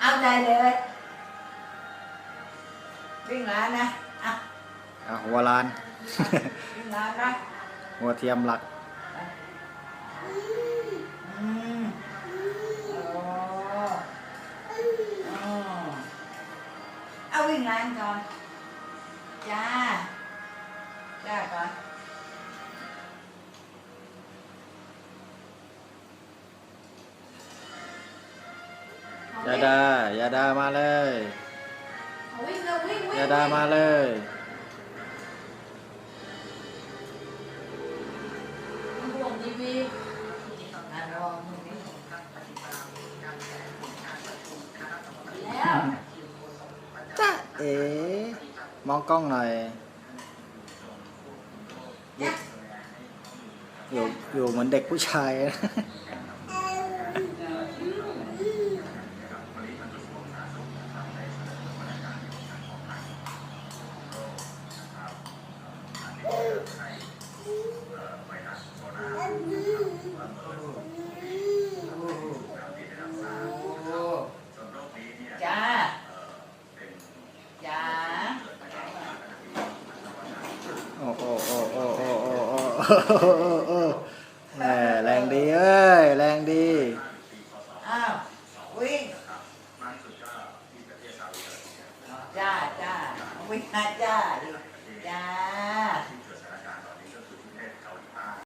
เอาใจเลย วิ่งร้านนะอะอะหัวลาน วิ่งร้านนะหัวเทียมหลักอืมโอ้อ๋อเอาวิ่งร้านก่อน จ้า จ้าก่อน ยาดายาดามาเลยเอาวิ่งเร็ววิ่งวิ่งยาดามาเลยห่วงทีวีอะรอมึงนี่แล้ว จ้าเอ๋มองกล้องหน่อยจ้ะอยู่อยู่เหมือนเด็กผู้ชายนะ จ้า จ้า โอ้โอ้โอ้โอ้โอ้โอ้โอ้โอ้โอ้แหมแรงดีเอ้ยแรงดี อ้าววิ่งจ้าจ้าวิ่งหาจ้าจ้า